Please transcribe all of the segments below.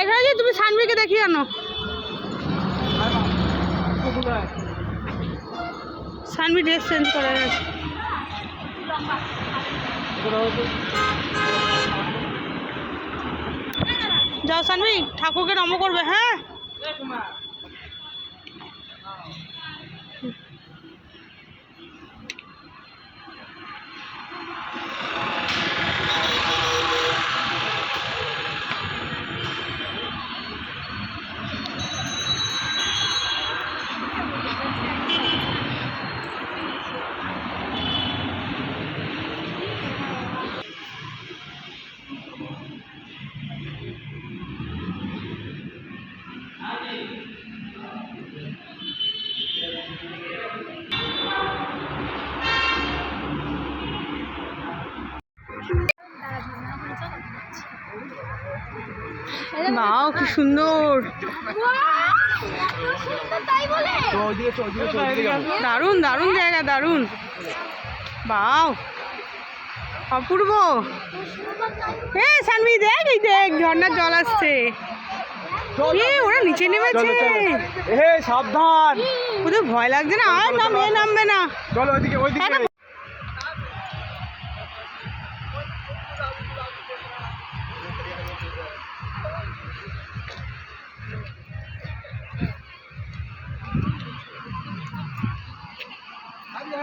এখানে যে তুমি সানভিকে দেখিয়ে আনো। সানভি ড্রেস চেঞ্জ করা গেছে। যাও সানভি ঠাকুরকে নম করবে হ্যাঁ? বাও কি সুন্দর। দারুণ দারুণ জায়গা দারুণ। বাও। অপূর্ব। এ সানভি দেখ এই দেখ ঝর্ণার জল আসছে। ওরা নিচে নেমেছে। সাবধান। ওদের ভয় লাগছে না? আর না মেয়ে নামবে না।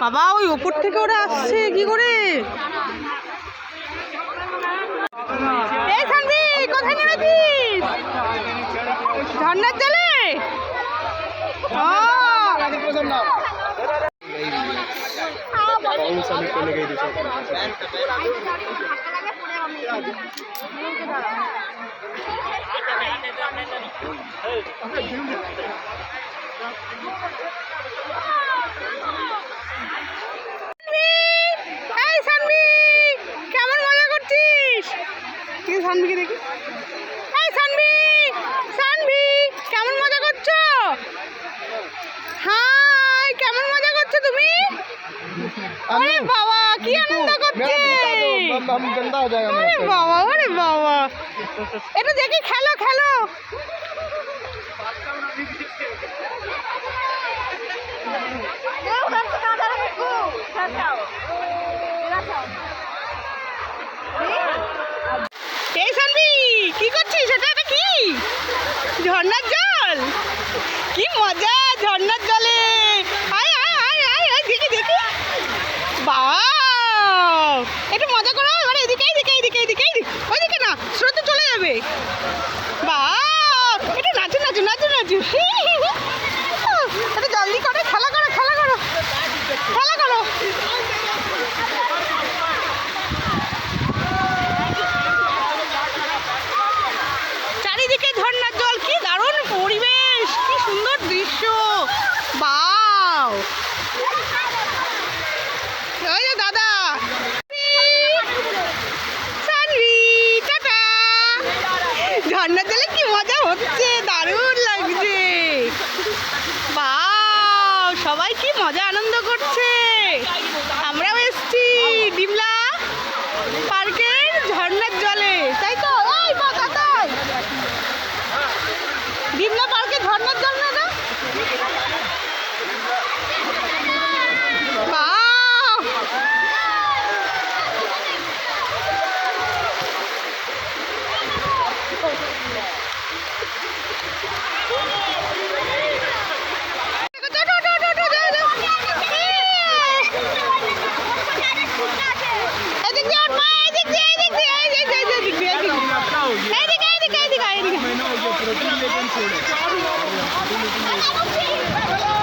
বাবা ওই ওপর থেকে ওরা আসছে কি করে? কোথায় ও এই সানভি মজা করছিস? কেমন মজা করছ? হাই কেমন মজা করছ তুমি? আরে বাবা কি আনন্দ করছিস? এটা দেখি খেলো খেলো। এই সানভি কি করছিস? এটা এটা কি? ঝর্ণার জল? কি মজা, ঝর্ণার জলে। আয় আয় আয় আয় আয়, দেখি দেখি। বাহ! একটু মজা করো এবার এদিকে এদিকে এদিকে এদিকে ওইদিকে না, স্রোতে চলে যাবে। বাহ! একটু নাচু নাচু নাচু নাচু একটু জলদি করো খেলা করো খেলা করো খেলা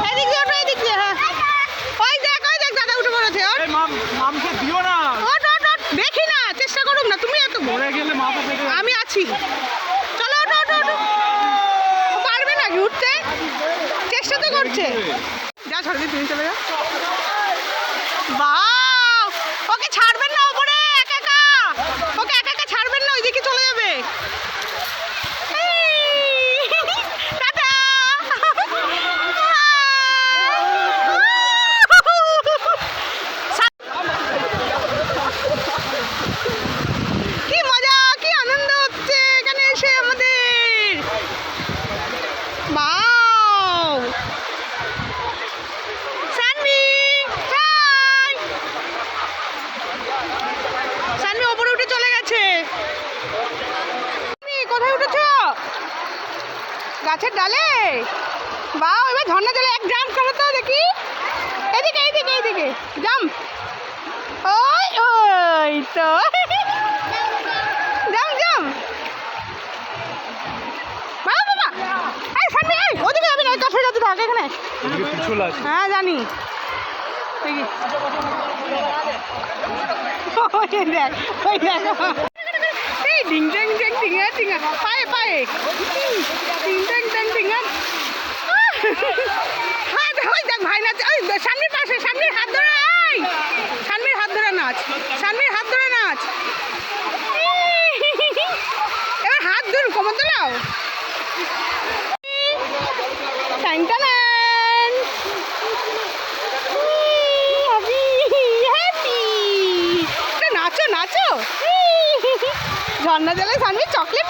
এদিক হ্যাঁ। দেখ ওই দেখ দাদা উঠে পড়েছে ওর মামকে দিও দেখি না চেষ্টা করুক না তুমি এত আমি আছি। চলো পারবে নাকি উঠতে? চেষ্টা তো করছে। যা সরদি তুমি চলে যাও। গাছের ডালে? বা এবার ঝর্ণা জলে এক জাম্প করো তো দেখি। এদিকে এইদিকে এইদিকে জাম্প ওই ওই তো। জাম্প জাম্প বাবা বাবা এই সানভি এই ওদিকে যাবি না ওই কাছে যাতে থাক এখানে। এদিকে পিছল আছে। হ্যাঁ জানি। দেখি। ওই দেখ ওই দেখ। ডিং ড্যাং ড্যাং ডিঙা ডিঙা পায়ে পায়ে ডিং ড্যাং ড্যাং ডিঙা দেখ, ওই দেখ, ভাই নাচ ওই সামনের পাশে, সামনের হাত ধরে, এই। সামনের হাত ধরে নাচ। সামনের হাত ধরে নাচ। এবার হাত ধরুন কোমর তোলাও টাইম টানান হ্যাপি হ্যাপি নাচো নাচো ঝর্ণা জলে সামনে চকলেট